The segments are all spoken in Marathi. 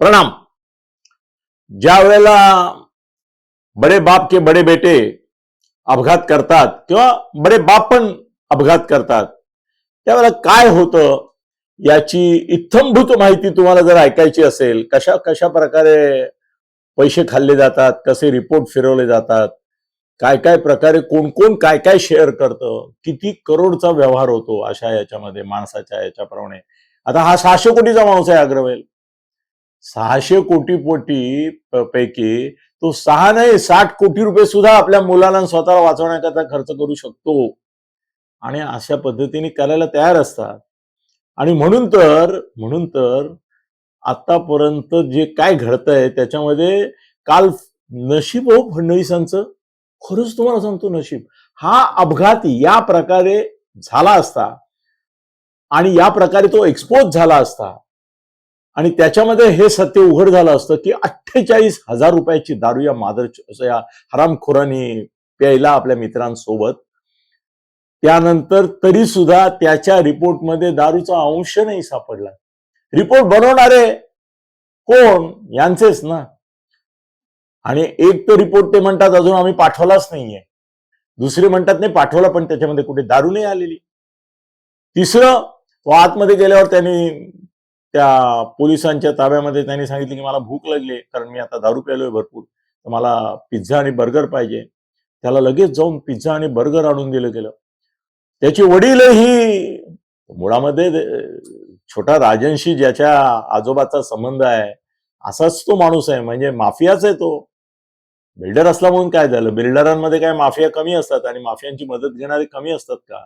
प्रणाम। ज्या वेळेला बडे बाप के बडे बेटे अपघात करतात किंवा बडे बाप पण अपघात करतात त्यावेळेला काय होतं याची इत्थंभूत माहिती तुम्हाला जर ऐकायची असेल कशा कशा प्रकारे पैसे खाल्ले जातात कसे रिपोर्ट फिरवले जातात काय काय प्रकारे कोण कोण काय काय शेअर करतं किती करोडचा व्यवहार होतो अशा याच्यामध्ये माणसाच्या याच्याप्रमाणे. आता हा सहाशे कोटीचा माणूस आहे अग्रवेल. सहाशे कोटी पोटी पैकी तो सहा नाही साठ कोटी रुपये सुद्धा आपल्या मुलाला स्वतःला वाचवण्याकरता खर्च करू शकतो. आणि अशा पद्धतीने करायला तयार असतात. आणि म्हणून तर म्हणून तर आतापर्यंत जे काय घडतंय त्याच्यामध्ये काल नशीब हो फडणवीसांचं. खरंच तुम्हाला सांगतो नशीब. हा अपघात या प्रकारे झाला असता. आणि या प्रकारे तो एक्सपोज झाला असता. आणि त्याच्यामध्ये हे सत्य उघड झालं असतं की अठ्ठेचाळीस हजार रुपयाची दारू या मादर या हरामखोरांनी प्यायला आपल्या मित्रांसोबत. त्यानंतर तरी सुद्धा त्याच्या रिपोर्टमध्ये दारूचा अंश नाही सापडला. रिपोर्ट बनवणारे कोण? यांचेच ना. आणि एक तर रिपोर्ट ते म्हणतात अजून आम्ही पाठवलाच नाहीये. दुसरे म्हणतात नाही पाठवला पण त्याच्यामध्ये कुठे दारू नाही आलेली. तिसरं तो आतमध्ये गेल्यावर त्यांनी त्या पोलिसांच्या ताब्यामध्ये त्यांनी सांगितलं की मला भूक लागली कारण मी आता दारू प्यालोय भरपूर. तर मला पिझ्झा आणि बर्गर पाहिजे. त्याला लगेच जाऊन पिझ्झा आणि बर्गर आणून दिलं गेलं. त्याची वडीलही मुळामध्ये छोटा राजनशी ज्याच्या आजोबाचा संबंध आहे असाच तो माणूस आहे. म्हणजे माफियाच आहे तो. बिल्डर असला म्हणून काय झालं? बिल्डरांमध्ये काय माफिया कमी असतात आणि माफियांची मदत घेणारे कमी असतात का?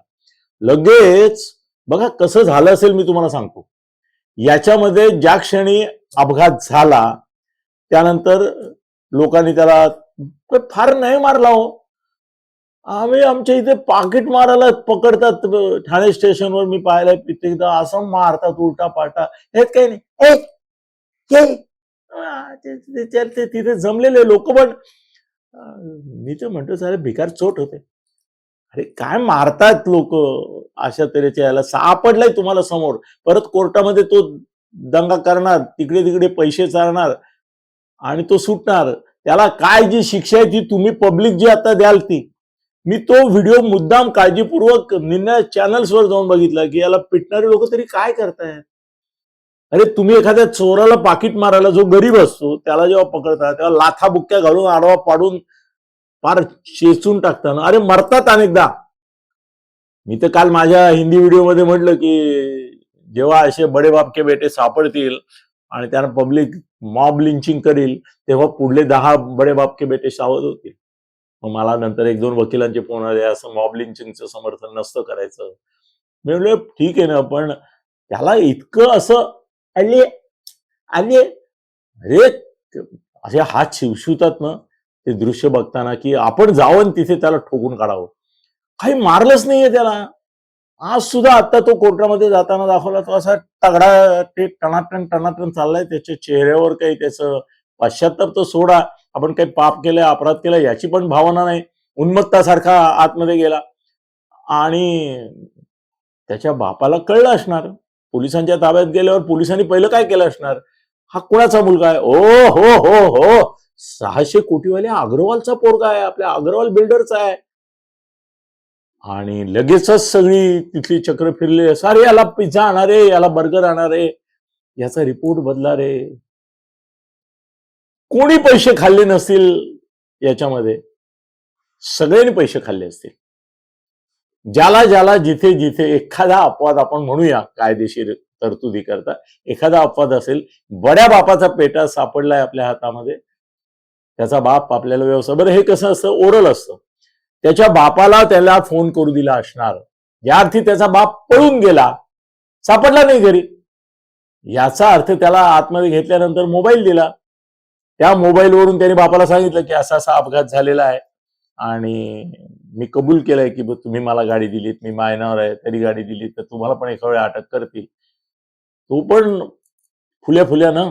लगेच बघा कसं झालं असेल मी तुम्हाला सांगतो. याच्यामध्ये ज्या क्षणी अपघात झाला त्यानंतर लोकांनी त्याला फार नाही मारला हो. आम्ही आमच्या इथे पाकिट मारायला पकडतात ठाणे स्टेशनवर मी पाहिलंय कित्येकदा असं मारतात उलटा पालटा हेच काही नाही. तिथे जमलेले लोक पण मी तर म्हणतो सारे भिकार चोट होते. अरे काय मारतात लोक? अशा तऱ्हेच्या याला सापडलाय तुम्हाला समोर. परत कोर्टामध्ये तो दंगा करणार तिकडे तिकडे पैसे चालणार आणि तो सुटणार. त्याला काय जी शिक्षा आहे ती तुम्ही पब्लिक जी आता द्याल ती. मी तो व्हिडिओ मुद्दाम काळजीपूर्वक निन्या चॅनल्सवर जाऊन बघितला की याला पिटणारे लोक तरी काय करतायत? अरे तुम्ही एखाद्या चोराला पाकिट मारायला जो गरीब असतो त्याला जेव्हा पकडता तेव्हा लाथा बुक्क्या घालून आडवा पाडून फार शेचून टाकताना. अरे मरतात अनेकदा. मी तर काल माझ्या हिंदी व्हिडिओमध्ये म्हटलं की जेव्हा असे बडे बापके बेटे सापडतील आणि त्यांना पब्लिक मॉब लिंचिंग करील तेव्हा पुढले दहा बडे बापके बेटे सावध होतील. मग मला नंतर एक दोन वकिलांचे फोन आले असं मॉब लिंचिंगचं समर्थन नसतं करायचं. मी म्हणलं ठीक आहे ना पण त्याला इतकं असं आले आले अरे असे हात शिवशिवतात ना. ते दृश्य बघताना की आपण जावं तिथे त्याला ठोकून काढावं. काही मारलंच नाहीये त्याला. आज सुद्धा आता तो कोर्टामध्ये जाताना दाखवला तो असा तगडा ते टणाटण टणाटण चाललाय. त्याच्या चेहऱ्यावर काही त्याचं पाश्चात्तर तो सोडा. आपण काही पाप केलं अपराध केला याची पण भावना नाही. उन्मत्तासारखा आतमध्ये गेला. आणि त्याच्या बापाला कळलं असणार. पोलिसांच्या ताब्यात गेल्यावर पोलिसांनी पहिलं काय केलं असणार? हा कुणाचा मुलगा आहे? ओ हो हो हो. सहाशे कोटीवाले अग्रवालचा पोरगा आहे आपल्या अग्रवाल बिल्डरचा आहे. आणि लगेचच सगळी तिथली चक्र फिरले सारे याला पिझ्झा आणणार रे याला बर्गर आणणार रे याचा रिपोर्ट बदला रे. कोणी पैसे खाल्ले नसतील याच्यामध्ये. सगळ्यांनी पैसे खाल्ले असतील. ज्याला ज्याला जिथे जिथे एखादा अपवाद आपण म्हणूया कायदेशीर तरतुदी करता एखादा अपवाद असेल बड्या बापाचा पेटा सापडलाय आपल्या हातामध्ये. त्याचा बाप आपल्याला व्यवसाय बरं हे कसं असतं? ओरल असतं. त्याच्या बापाला त्याला फोन करू दिला असणार. या अर्थी त्याचा बाप पळून गेला. सापडला नाही घरी. याचा अर्थ त्याला आतमध्ये घेतल्यानंतर मोबाईल दिला. त्या मोबाईलवरून त्याने बापाला सांगितलं की असा असा अपघात झालेला आहे. आणि मी कबूल केलंय की तुम्ही मला गाडी दिलीत. मी मायनावर आहे तरी गाडी दिली तर तुम्हाला पण एका वेळा अटक करतील. तो पण फुल्या फुल्या ना.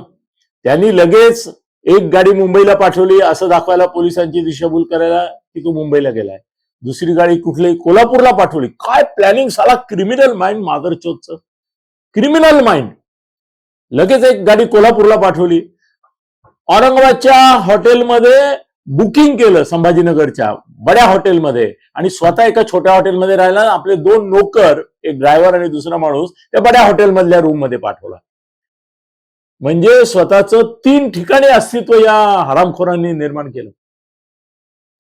त्यांनी लगेच एक गाडी मुंबईला पाठवली असं दाखवायला पोलिसांची दिशाभूल करायला की तो मुंबईला गेलाय. दुसरी गाडी कुठली कोल्हापूरला पाठवली. काय प्लॅनिंग साला क्रिमिनल माइंड मादरचोदचं क्रिमिनल माइंड लगेच एक गाडी कोल्हापूरला पाठवली. औरंगाबादच्या हॉटेलमध्ये बुकिंग केलं संभाजीनगरच्या बड्या हॉटेलमध्ये. आणि स्वतः एका छोट्या हॉटेलमध्ये राहिला आपले दोन नोकर एक ड्रायव्हर आणि दुसरा माणूस त्या बड्या हॉटेलमधल्या रूममध्ये पाठवला. म्हणजे स्वतःचं तीन ठिकाणी अस्तित्व या हरामखोरांनी निर्माण केलं.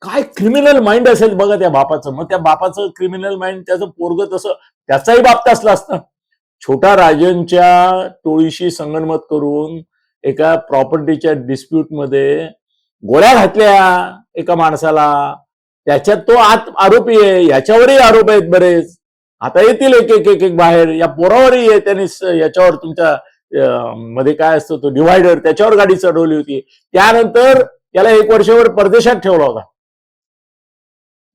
काय क्रिमिनल माइंड असेल बघा त्या बापाचं. मग त्या बापाचं क्रिमिनल माइंड त्याचं पोरग तसं त्याचाही बाप तसला असतं. छोटा राजनच्या टोळीशी संगणमत करून एका प्रॉपर्टीच्या डिस्प्यूटमध्ये गोळ्या घातल्या एका माणसाला. त्याच्यात तो आत आरोपी आहे. याच्यावरही आरोप आहेत बरेच. आता येतील एक एक एक एक बाहेर. या पोरावरही आहे. त्यांनी याच्यावर तुमच्या मध्ये काय असतो तो डिव्हायडर त्याच्यावर गाडी चढवली होती. त्यानंतर त्याला एक वर्षभर परदेशात ठेवला होता.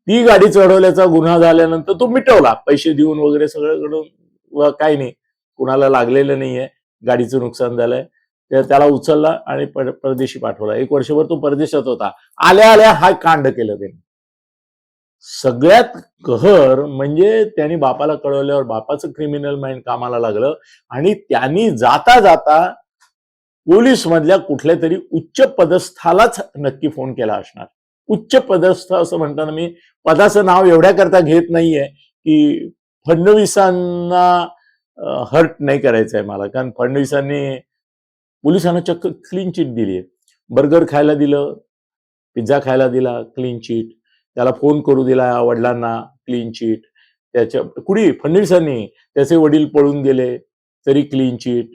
ती गाडी चढवल्याचा गुन्हा झाल्यानंतर तो मिटवला. पैसे देऊन वगैरे सगळं घडून व काही नाही. कुणाला लागलेलं नाहीये. गाडीचं नुकसान झालंय. तर त्याला उचलला आणि परदेशी पाठवला. एक वर्षभर तो परदेशात होता. आल्या आल्या हा कांड केलं त्यांनी. सगळ्यात कहर म्हणजे त्यांनी बापाला कळवल्यावर बापाचं क्रिमिनल माइंड कामाला लागलं आणि त्यांनी जाता जाता पोलीस मधल्या कुठल्या तरी उच्च पदस्थालाच नक्की फोन केला असणार. उच्च पदस्थ असं म्हणताना मी पदाचं नाव एवढ्या करता घेत नाहीये की फडणवीसांना हर्ट नाही करायचंय मला. कारण फडणवीसांनी पोलिसांना चक्क क्लीन चिट दिली आहे बर्गर खायला दिलं पिझ्झा खायला दिला क्लीन चिट त्याला फोन करू दिला वडिलांना क्लीन चिट त्याच्या कुणी? फडणवीसांनी त्याचे वडील पळून गेले तरी क्लीन चिट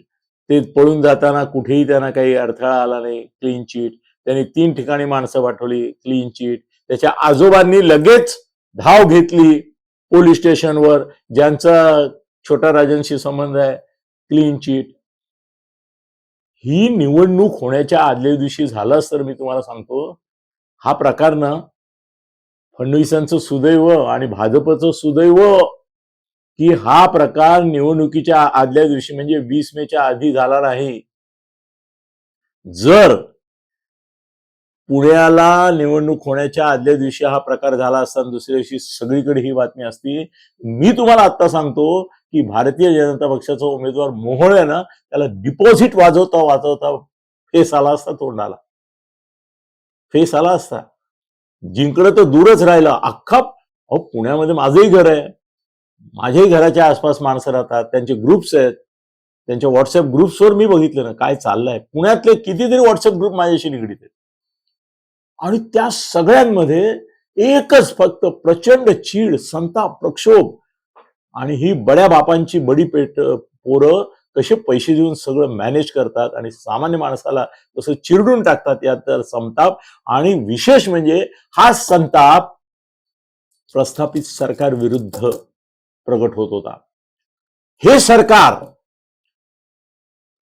ते पळून जाताना कुठेही त्यांना काही अडथळा आला नाही क्लीन चिट त्यांनी तीन ठिकाणी माणसं पाठवली क्लीन चिट त्याच्या आजोबांनी लगेच धाव घेतली पोलीस स्टेशनवर. ज्यांचा छोटा राजांशी संबंध आहे क्लीन चिट ही निवडणूक होण्याच्या आदल्या दिवशी झालाच तर मी तुम्हाला सांगतो हा प्रकार ना फडणवीसांचं सुदैव आणि भाजपचं सुदैव की हा प्रकार निवडणुकीच्या आदल्या दिवशी म्हणजे वीस मेच्या आधी झाला नाही. जर पुण्याला निवडणूक होण्याच्या आदल्या दिवशी हा प्रकार झाला असता दुसऱ्या दिवशी सगळीकडे ही बातमी असती. मी तुम्हाला आता सांगतो की भारतीय जनता पक्षाचा उमेदवार मोहळ्यानं आहे ना त्याला डिपॉझिट वाजवता वाजवता फेस आला असता तोंडाला फेस आला असता. जिंकणं तर दूरच राहिलं. अख्खा अहो पुण्यामध्ये माझंही घर आहे. माझ्याही घराच्या आसपास माणसं राहतात. त्यांचे ग्रुप्स आहेत. त्यांच्या व्हॉट्सअप ग्रुप्सवर मी बघितलं ना काय चाललंय. पुण्यातले कितीतरी व्हॉट्सअप ग्रुप माझ्याशी निगडीत आहेत. आणि त्या सगळ्यांमध्ये एकच फक्त प्रचंड चीड संताप प्रक्षोभ आणि ही बड्या बापांची बडी पेट पोरं कसे पैसे देऊन सगळं मॅनेज करतात आणि सामान्य माणसाला कसं चिरडून टाकतात यात तर संताप आणि विशेष म्हणजे हा संताप प्रस्थापित सरकार विरुद्ध प्रगट होत होता. हे सरकार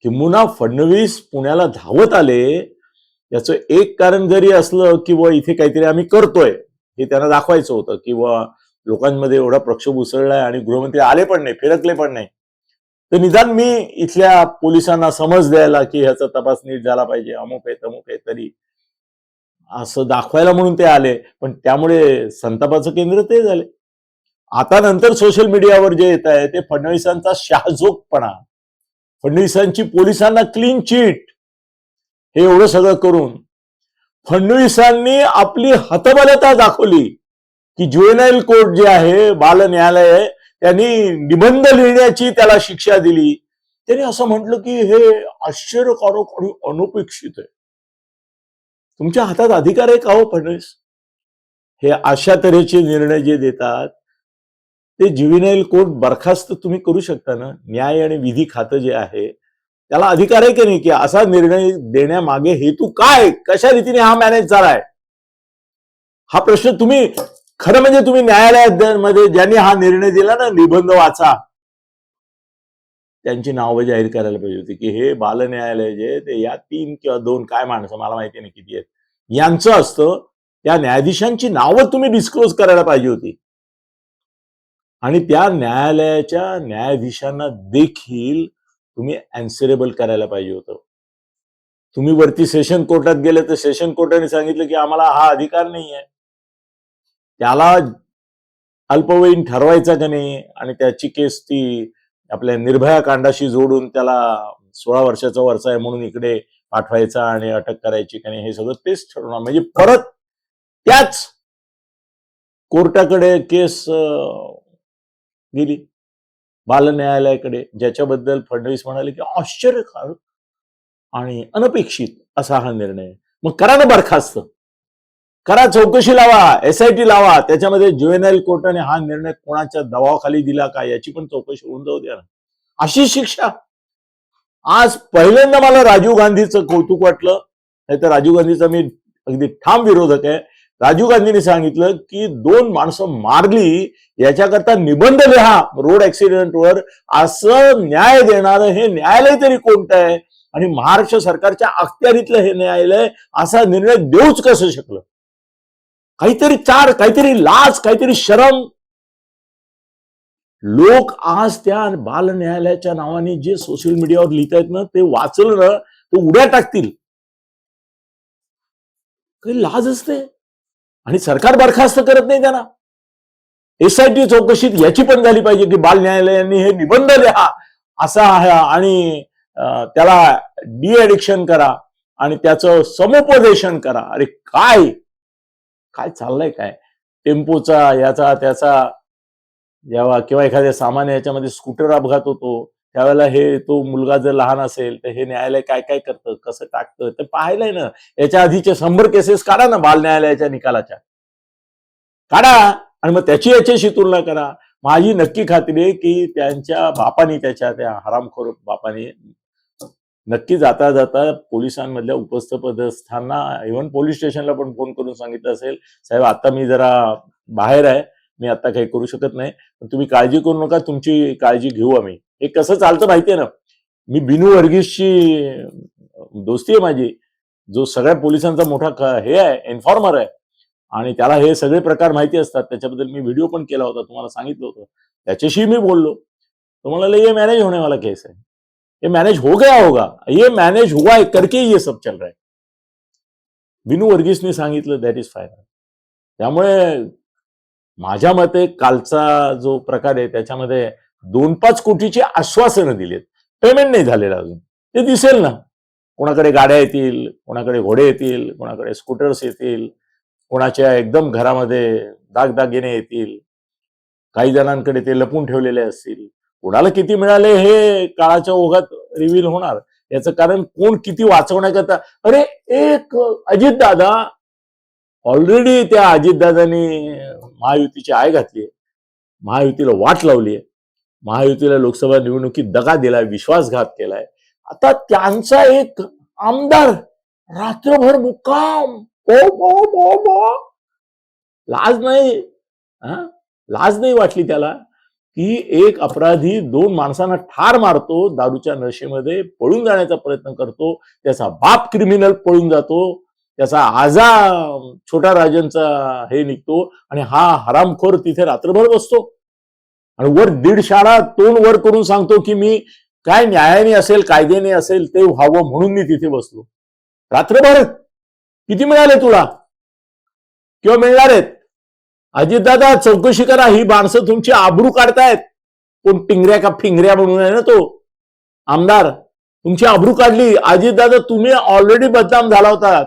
किंबहुना फडणवीस पुण्याला धावत आले याचं एक कारण जरी असलं की व इथे काहीतरी आम्ही करतोय हे त्यांना दाखवायचं होतं किंवा लोकांमध्ये एवढा प्रक्षोभ उसळलाय आणि गृहमंत्री आले पण नाही फिरकले पण नाही. तर निदान मी इथल्या पोलिसांना समज द्यायला की ह्याचा तपास नीट झाला पाहिजे अमुक आहे तमुक आहे तरी. असं दाखवायला म्हणून ते आले पण त्यामुळे संतापाचं केंद्र ते झाले. आता नंतर सोशल मीडियावर जे येत आहे ते फडणवीसांचा शहाजोगपणा. फडणवीसांची पोलिसांना क्लीन चिट हे एवढं सगळं करून फडणवीसांनी आपली हतबलता दाखवली की ज्युएनाईल कोर्ट जे आहे बाल न्यायालय आहे, त्यांनी निबंध लिहिण्याची त्याला शिक्षा दिली. त्यांनी असं म्हटलं की हे आश्चर्यकारक आणि अनपेक्षित आहे. तुमच्या हातात अधिकार आहे का हो फडणवीस? हे अशा तऱ्हेचे निर्णय जे देतात ते ज्युएनाईल कोर्ट बरखास्त तुम्ही करू शकता ना? न्याय आणि विधी खातं जे आहे त्याला अधिकार आहे की नाही की असा निर्णय देण्यामागे हेतू काय? कशा रीतीने हा मॅनेज झालाय? हा प्रश्न तुम्ही खरं म्हणजे तुम्ही न्यायालयामध्ये ज्यांनी हा निर्णय दिला ना निबंध वाचा त्यांची नावं जाहीर करायला पाहिजे होती की हे बाल न्यायालय जे ते या तीन किंवा दोन काय माणसं मला माहिती नाही किती आहेत यांचं असतं त्या न्यायाधीशांची नावं तुम्ही डिस्क्लोज करायला पाहिजे होती. आणि त्या न्यायालयाच्या न्यायाधीशांना देखील तुम्ही अँसरेबल करायला पाहिजे होतं. तुम्ही वरती सेशन कोर्टात गेले तर सेशन कोर्टाने सांगितलं की आम्हाला हा अधिकार नाही आहे त्याला अल्पवयीन ठरवायचा का नाही? आणि त्याची केस ती आपल्या निर्भया कांडाशी जोडून त्याला सोळा वर्षाचा वरचा आहे म्हणून इकडे पाठवायचा आणि अटक करायची का नाही हे सगळं तेच ठरवणार म्हणजे परत त्याच कोर्टाकडे केस गेली. बाल न्यायालयाकडे ज्याच्याबद्दल फडणवीस म्हणाले की आश्चर्यकारक आणि अनपेक्षित असा हा निर्णय. मग करा ना बरखास्त. करा चौकशी लावा एसआयटी लावा. त्याच्यामध्ये ज्युएनएल कोर्टाने हा निर्णय कोणाच्या दबावाखाली दिला का याची पण चौकशी होऊन जाऊ द्या ना. अशी शिक्षा. आज पहिल्यांदा मला राजीव गांधीचं कौतुक वाटलं. नाही तर राजीव गांधीचा मी अगदी ठाम विरोधक आहे. राजीव गांधींनी सांगितलं की दोन माणसं मारली याच्याकरता निबंध लिहा. रोड ऍक्सिडेंटवर असं न्याय देणारं हे न्यायालय तरी कोणतं आहे? आणि महाराष्ट्र सरकारच्या अखत्यारीतलं हे न्यायालय असा निर्णय देऊच कसं शकलं? काहीतरी चार काहीतरी लाज काहीतरी शरम. लोक आज त्या बाल न्यायालयाच्या नावाने जे सोशल मीडियावर लिहित आहेत ना ते वाचलं ना ते उड्या टाकतील. काही लाज असते आणि सरकार बरखास्त करत नाही त्यांना. एसआयटी चौकशीत याची पण झाली पाहिजे की बाल न्यायालयाने हे निबंध लिहा असा आहे. आणि त्याला डी ऍडिक्शन करा आणि त्याचं समुपदेशन करा. अरे काय? काय चाललंय काय? टेम्पोचा याचा त्याचा जेव्हा किंवा एखाद्या सामान्य याच्यामध्ये स्कूटर अपघात होतो त्यावेळेला हे तो मुलगा जर लहान असेल तर हे न्यायालय काय काय करतं कसं टाकतं ते पाहिलंय ना. याच्या आधीचे शंभर केसेस काढा ना बाल न्यायालयाच्या निकालाच्या. काढा आणि मग त्याची याच्याशी तुलना करा. माझी नक्की खात्री आहे की त्यांच्या बापानी त्याच्या त्या हरामखोर बापानी नक्की जाता जाता पोलिसांमधल्या उपस्थपदस्थांना इव्हन पोलीस स्टेशनला पण फोन करून सांगितलं असेल साहेब आता मी जरा बाहेर आहे मी आता काही करू शकत नाही पण तुम्ही काळजी करू नका तुमची काळजी घेऊ आम्ही. हे कसं चालतं माहितीये ना? मी बिनू वर्गीसची दोस्ती आहे माझी जो सगळ्या पोलिसांचा मोठा हे आहे इन्फॉर्मर आहे. आणि त्याला हे सगळे प्रकार माहिती असतात त्याच्याबद्दल मी व्हिडिओ पण केला होता तुम्हाला सांगितलं होतं. त्याच्याशी मी बोललो. तो म्हणाला ये मॅनेज होने मला केस आहे. ये मैनेज हो गया होगा। ये मैनेज हुआ है करके ये सब चल रहा है। बिनू वर्गीसने सांगितलं दॅट इज फायनल त्यामुळे माझ्या मते कालचा जो प्रकार आहे त्याच्यामध्ये दोन पाच कोटीची आश्वासनं दिलीत. पेमेंट नाही झालेलं अजून. ते दिसेल ना. कोणाकडे गाड्या येतील कोणाकडे घोडे येतील कोणाकडे स्कूटर्स येतील कोणाच्या एकदम घरामध्ये दागदागिने येतील काही जणांकडे ते लपून ठेवलेले असतील. कोणाला किती मिळाले हे काळाच्या ओघात रिव्हील होणार? याचं कारण कोण किती वाचवण्याकरता? अरे एक अजित दादा ऑलरेडी त्या अजितदादांनी महायुतीची आय घातली महायुतीला वाट लावली महायुतीला लोकसभा निवडणुकीत दगा दिलाय विश्वासघात केलाय. आता त्यांचा एक आमदार रात्रभर मुक्काम. हो, हो, हो, लाज नाही हा? लाज नाही वाटली त्याला. की एक अपराधी दोन माणसांना ठार मारतो दारूच्या नशेमध्ये पळून जाण्याचा प्रयत्न करतो त्याचा बाप क्रिमिनल पळून जातो त्याचा आजा छोटा राजनचा हे निघतो आणि हा हरामखोर तिथे रात्रभर बसतो. आणि वर दीड शाळा तोंड वर करून सांगतो की मी काय न्यायाने असेल कायद्याने असेल ते व्हावं म्हणून मी तिथे बसलो. रात्रभर किती मिळाले तुला? किंवा मिळणार आहेत? अजितदादा चौकशी करा ही माणसं तुमची आबरू काढतायत. कोण टिंगऱ्या का फिंगऱ्या म्हणून आहे ना तो? आमदार तुमची आबरू काढली. अजितदादा तुम्ही ऑलरेडी बदनाम झाला होता.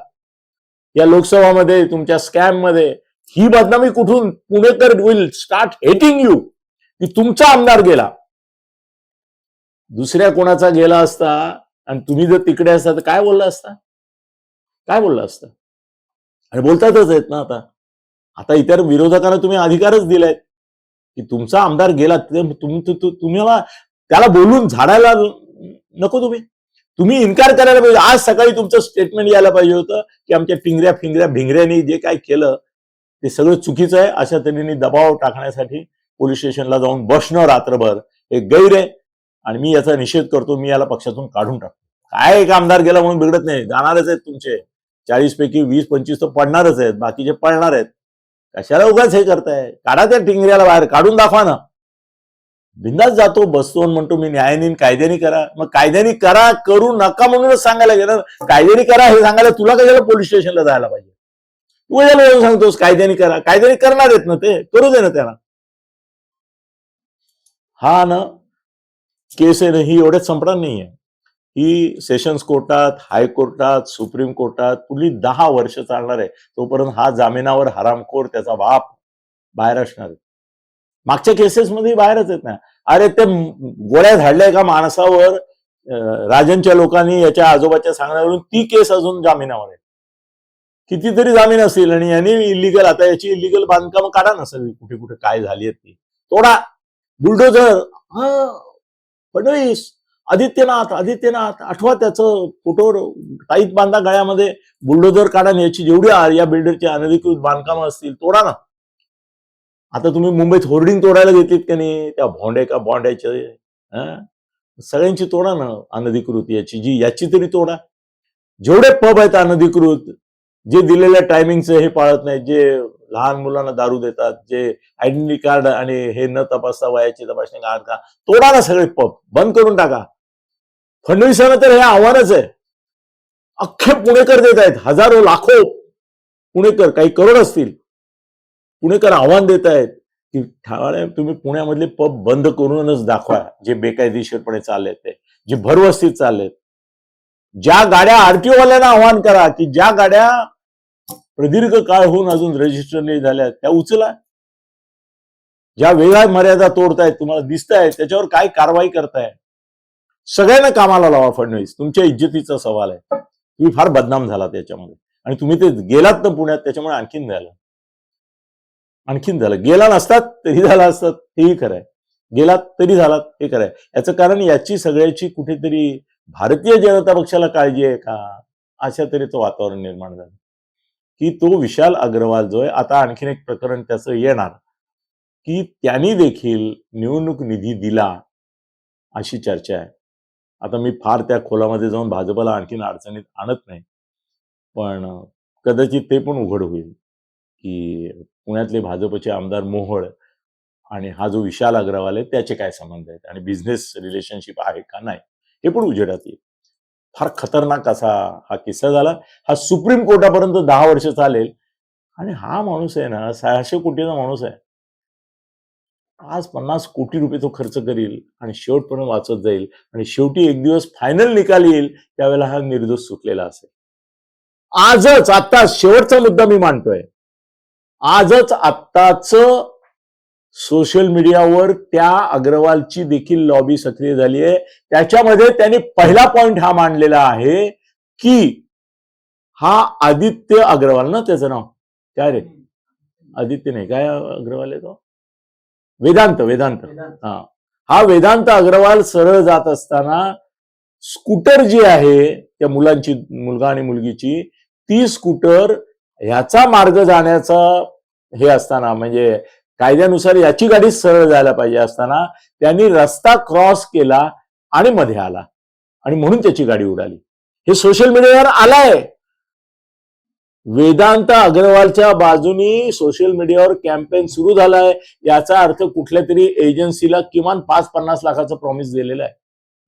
या लोकसभामध्ये तुमच्या स्कॅममध्ये. ही बदनामी कुठून पुणेकर विल स्टार्ट हेटिंग यू की तुमचा आमदार गेला. दुसऱ्या कोणाचा गेला असता? आणि तुम्ही जर तिकडे असता तर काय बोलला असता? काय बोलला असता? आणि बोलतातच आहेत ना आता. आता इतर विरोधकांना तुम्ही अधिकारच दिलाय. की तुमचा आमदार गेला तुम्हाला त्याला बोलून झाडायला नको तुम्ही. तुम्ही इन्कार करायला पाहिजे. आज सकाळी तुमचं स्टेटमेंट यायला पाहिजे होतं की आमच्या टिंगऱ्या फिंगऱ्या भिंगऱ्यांनी जे काय केलं ते सगळं चुकीचं आहे. अशा तऱ्हेने दबाव टाकण्यासाठी पोलीस स्टेशनला जाऊन बसणं रात्रभर हे गैर आहे. आणि मी याचा निषेध करतो मी याला पक्षातून काढून टाकतो. काय एक आमदार गेला म्हणून बिघडत नाही. जाणारच आहेत तुमचे. चाळीस पैकी वीस पंचवीस तर पडणारच आहेत. बाकीचे पडणार आहेत. कशाला उगाच हे करताय? काढा त्या टिंगऱ्याला बाहेर काढून दाखवा ना. बिंदास जातो बसतो आणि म्हणतो मी न्यायाने कायद्याने करा. मग कायद्याने करा करू नका म्हणूनच सांगायला गेलं कायद्याने करा हे सांगायला तुला कशाला पोलीस स्टेशनला जायला पाहिजे? तू कशाला येऊन सांगतोस कायद्याने करा. कायद्याने करणार आहेत ना ते? करू दे ना त्याला हा ना केस आहे ना ही एवढ्याच संपणार नाहीये. ही सेशन्स कोर्टात हायकोर्टात सुप्रीम कोर्टात पुढली दहा वर्ष चालणार आहे तोपर्यंत हा जामिनावर हरामखोर त्याचा बाप बाहेर असणार मागच्या केसेसमध्ये बाहेरच येत नाही. अरे ते गोळ्या झाडल्या एका माणसावर राजनच्या लोकांनी याच्या आजोबाच्या सांगण्यावरून ती केस अजून जामिनावर आहे. कितीतरी जामीन असेल आणि यांनी इलिगल आता याची इलिगल बांधकाम काढा नसेल कुठे कुठे काय झाली आहेत ती. तोडा बुलडोजर. हा फडणवीस. आदित्यनाथ आदित्यनाथ आठवा त्याचं फोटोवर टाईत बांधा गळ्यामध्ये बुलडोजर काढा याची जेवढी या बिल्डरची अनधिकृत बांधकामं असतील तोडा ना. आता तुम्ही मुंबईत होर्डिंग तोडायला घेतलीत का नाही त्या भोंडे का बॉन्डायचे सगळ्यांची तोडा ना अनधिकृत याची जी याची तरी तोडा. जेवढे पब आहेत अनधिकृत जे दिलेल्या टायमिंगचं हे पाळत नाही जे लहान मुलांना दारू देतात जे आयडेंटिटी कार्ड आणि हे न तपासता वयाची तपासणी कार्ड का तोडा ना सगळे पब बंद करून टाका. फडणवीसांना तर हे आव्हानच आहे. अख्खे पुणेकर देत आहेत हजारो लाखो पुणेकर काही करोड असतील. पुणेकर आव्हान देत आहेत की ठाणे तुम्ही पुण्यामधले पब बंद करूनच दाखवा जे बेकायदेशीरपणे चालले ते जे भरवस्तीत चाललेत ज्या गाड्या आरटीओवाल्यांना आव्हान करा की ज्या गाड्या प्रदीर्घ काळ होऊन अजून रजिस्टर नाही झाल्या त्या उचला. ज्या वेगळ्या मर्यादा तोडतायत तुम्हाला दिसत आहे त्याच्यावर काय कारवाई करताय सगळ्यांना कामाला लावा फडणवीस. तुमच्या इज्जतीचा सवाल आहे. तुम्ही फार बदनाम झाला त्याच्यामध्ये आणि तुम्ही ते गेलात ना पुण्यात त्याच्यामुळे आणखीन झालं. आणखीन झालं. गेला नसतात तरी झाला असतात. हेही खरं आहे. गेलात तरी झालात. हे खरं आहे. याचं कारण याची सगळ्याची कुठेतरी भारतीय जनता पक्षाला काळजी आहे का? अशा तऱ्हेचं वातावरण निर्माण झालं. की तो विशाल अग्रवाल जो आहे आता आणखीन एक प्रकरण त्याचं येणार. की त्यांनी देखील निवडणूक निधी दिला अशी चर्चा आहे. आता मी फार त्या खोलामध्ये जाऊन भाजपला आणखीन अडचणीत आणत नाही. पण कदाचित ते पण उघड होईल की पुण्यातले भाजपचे आमदार मोहळ आणि हा जो विशाल अग्रवाल आहे त्याचे काय संबंध आहेत आणि बिझनेस रिलेशनशिप आहे का नाही हे पण उजेडात येईल. फार खतरनाक असा हा किस्सा झाला. हा सुप्रीम कोर्टापर्यंत दहा वर्ष चालेल. आणि हा माणूस आहे ना सहाशे कोटीचा माणूस आहे. आज पन्नास कोटी रुपये तो खर्च करील आणि शेवटपर्यंत वाचत जाईल आणि शेवटी एक दिवस फायनल निकाल येईल त्यावेळेला हा निर्दोष सुटलेला असेल. आजच आता शेवटचा मुद्दा मी मांडतोय. आजच आत्ताच सोशल मीडियावर त्या अग्रवालची देखील लॉबी सक्रिय झाली आहे. त्याच्यामध्ये त्यांनी पहिला पॉइंट हा मांडलेला आहे की हा आदित्य अग्रवाल ना त्याचं नाव? काय रे? आदित्य नाही काय अग्रवाल आहे तो? वेदांत वेदांत. हा. हा वेदांत अग्रवाल सरळ जात असताना स्कूटर जी आहे त्या मुलांची मुलगा आणि मुलगीची ती स्कूटर ह्याचा मार्ग जाण्याचा हे असताना म्हणजे कायद्यानुसार याची गाडी सरळ जायला पाहिजे असताना त्यांनी रस्ता क्रॉस केला आणि मध्ये आला. आणि म्हणून त्याची गाडी उडाली. हे सोशल मीडियावर आलाय. वेदांत अग्रवालच्या बाजूनी सोशल मीडियावर कॅम्पेन सुरू झालाय. याचा अर्थ कुठल्या तरी एजन्सीला किमान पाच पन्नास लाखाचं प्रॉमिस दिलेलं आहे.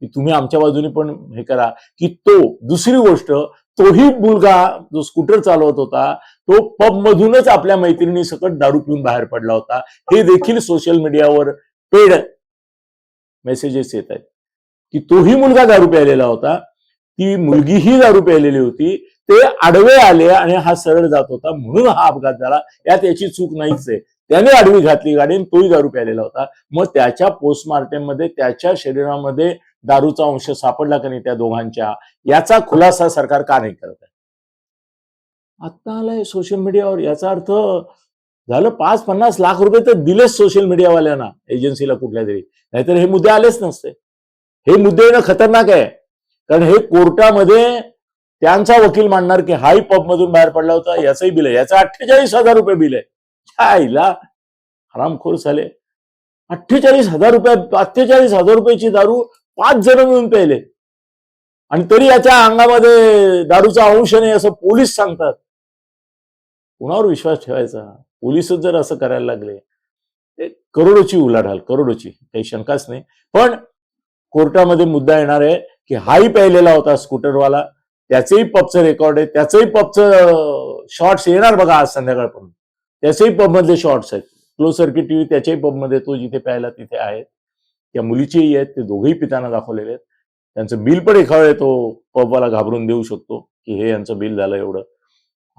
की तुम्ही आमच्या बाजूने पण हे करा. की तो दुसरी गोष्ट तोही मुलगा जो स्कूटर चालवत होता तो पब मधूनच आपल्या मैत्रिणी सकट दारू पिऊन बाहेर पडला होता. हे देखील सोशल मीडियावर पेड मेसेजेस येत आहेत. की तोही मुलगा दारू प्यायलेला होता. ती मुलगीही दारू प्यायलेली होती. ते आडवे आले आणि हा सरळ जात होता. म्हणून हा अपघात झाला. यात याची चूक नाहीच आहे. त्याने आडवी घातली गाडी आणि तोही दारू प्यायलेला होता. मग त्याच्या पोस्टमार्टममध्ये त्याच्या शरीरामध्ये दारूचा अंश सापडला का नाही त्या दोघांच्या याचा खुलासा सरकार का नाही करत आहे? आता आलाय सोशल मीडियावर याचा अर्थ झालं पाच पन्नास लाख रुपये तर दिलेच सोशल मीडियावाल्यांना एजन्सीला कुठल्या तरी. नाहीतर हे मुद्दे आलेच नसते. हे मुद्दे येणं खतरनाक आहे. कारण हे कोर्टामध्ये त्यांचा वकील मांडणार की हाही पब मधून बाहेर पडला होता याचंही बिल आहे. याचं अठ्ठेचाळीस हजार रुपये बिल आहे. आईला हरामखोर झाले. अठ्ठेचाळीस हजार रुपये अठ्ठेचाळीस हजार रुपयाची दारू पाच जण मिळून प्यायले. आणि तरी याच्या अंगामध्ये दारूचा अंश नाही असं पोलीस सांगतात. कुणावर विश्वास ठेवायचा? पोलीसच जर असं करायला लागले करोडोची उलाढाल करोडोची काही शंकाच नाही. पण कोर्टामध्ये मुद्दा येणार आहे की हाही प्यायलेला होता स्कूटरवाला. त्याचंही पबचं रेकॉर्ड आहे. त्याचंही पबचं शॉर्ट्स येणार बघा आज संध्याकाळपर्यंत. त्याचेही पबमधले शॉर्ट्स आहेत. क्लोज सर्किट टीव्ही त्याच्याही पबमध्ये तो जिथे प्यायला तिथे आहेत. त्या मुलीचेही आहेत. ते दोघेही पिताना दाखवलेले आहेत. त्यांचं बिल पण एखाद्या तो पबवाला घाबरून देऊ शकतो की हे यांचं बिल झालं एवढं.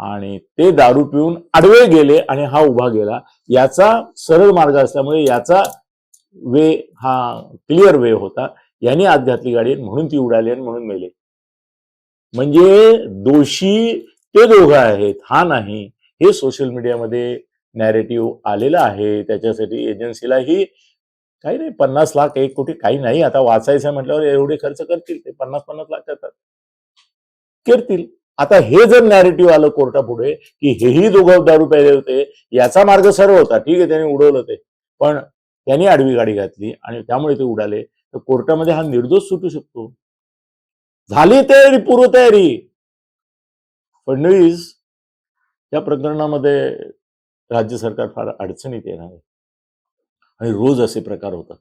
आणि ते दारू पिऊन आडवे गेले आणि हा उभा गेला. याचा सरळ मार्ग असल्यामुळे याचा वे हा क्लिअर वे होता. यांनी आत घातली गाडी म्हणून ती उडाली आणि म्हणून मेले. म्हणजे दोषी ते दोघं आहेत हा नाही. हे सोशल मीडियामध्ये नॅरेटिव्ह आलेलं आहे. त्याच्यासाठी एजन्सीलाही काही नाही पन्नास लाख एक कोटी काही नाही. आता वाचायचं म्हटल्यावर एवढे खर्च करतील ते पन्नास पन्नास लाख करतात. करतील. आता हे जर नॅरेटिव्ह आलं कोर्टापुढे की हेही दोघं दारू प्यायले होते याचा मार्ग सर्व होता. ठीक आहे त्याने उडवलं ते. पण त्यांनी आडवी गाडी घातली आणि त्यामुळे ते उडाले. तर कोर्टामध्ये हा निर्दोष सुटू शकतो. झाली तयारी पूर्वतयारी. फडणवीस या प्रकरणामध्ये राज्य सरकार फार अडचणीत येणार आहे. आणि रोज असे प्रकार होतात.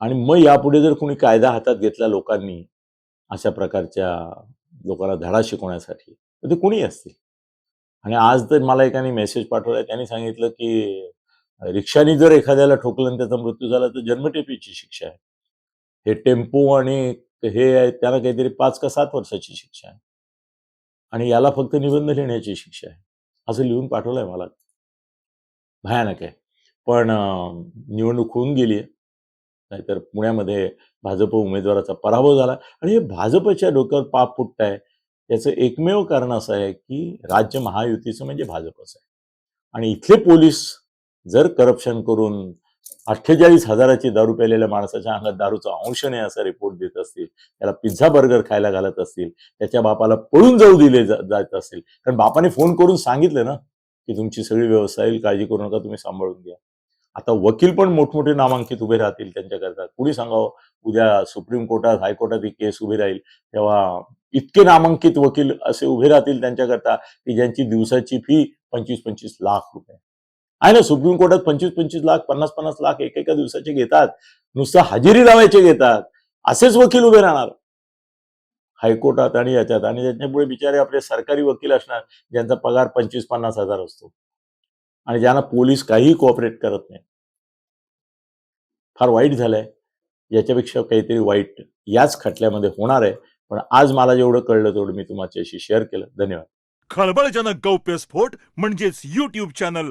आणि मग यापुढे जर कोणी कायदा हातात घेतला लोकांनी अशा प्रकारच्या लोकांना धडा शिकवण्यासाठी तर ते कुणी असतील. आणि आज तर मला एकाने मेसेज पाठवला त्यांनी सांगितलं की रिक्षाने जर एखाद्याला ठोकलं आणि त्याचा मृत्यू झाला तर जन्मठेपीची शिक्षा आहे. हे टेम्पो आणि हे आहे त्याला काहीतरी पाच का सात वर्षाची शिक्षा आहे. आणि याला फक्त निबंध लिहिण्याची शिक्षा आहे. असं लिहून पाठवलंय मला. भयानक आहे. पण निवडणूक होऊन गेली आहे. नाहीतर पुण्यामध्ये भाजप उमेदवाराचा पराभव झाला. आणि हे भाजपच्या डोक्यावर पाप फुटत आहे. याचं एकमेव कारण असं आहे की राज्य महायुतीचं म्हणजे भाजपच आहे. आणि इथले पोलीस जर करप्शन करून अठ्ठेचाळीस हजाराची दारू प्यालेल्या माणसाच्या अंगात दारूचा अंश नाही असा रिपोर्ट देत असतील त्याला पिझ्झा बर्गर खायला घालत असतील त्याच्या बापाला पळून जाऊ दिले जात असतील. कारण बापाने फोन करून सांगितलं ना की तुमची सगळी व्यवस्था येईल काळजी करू नका तुम्ही सांभाळून घ्या. आता वकील पण मोठमोठे नामांकित उभे राहतील त्यांच्याकरता कुणी सांगावं उद्या सुप्रीम कोर्टात हायकोर्टात ही केस उभी राहील तेव्हा इतके नामांकित वकील असे उभे राहतील त्यांच्याकरता की ज्यांची दिवसाची फी पंचवीस पंचवीस लाख रुपये. आहे ना सुप्रीम कोर्टात पंचवीस पंचवीस लाख पन्नास पन्नास लाख एक एका दिवसाचे घेतात. नुसतं हजेरी लावायचे घेतात. असेच वकील उभे राहणार. हायकोर्टात आणि याच्यात. आणि त्याच्यामुळे बिचारे आपले सरकारी वकील असणार ज्यांचा पगार पंचवीस पन्नास हजार असतो. आणि ज्यांना पोलीस काहीही कोऑपरेट करत नाही. फार वाईट झालंय. याच्यापेक्षा काहीतरी वाईट याच खटल्यामध्ये होणार आहे. पण आज मला जेवढं कळलं तेवढं मी तुमच्याशी शेअर केलं. धन्यवाद. खळबळजनक गौप्यस्फोट म्हणजेच युट्यूब चॅनल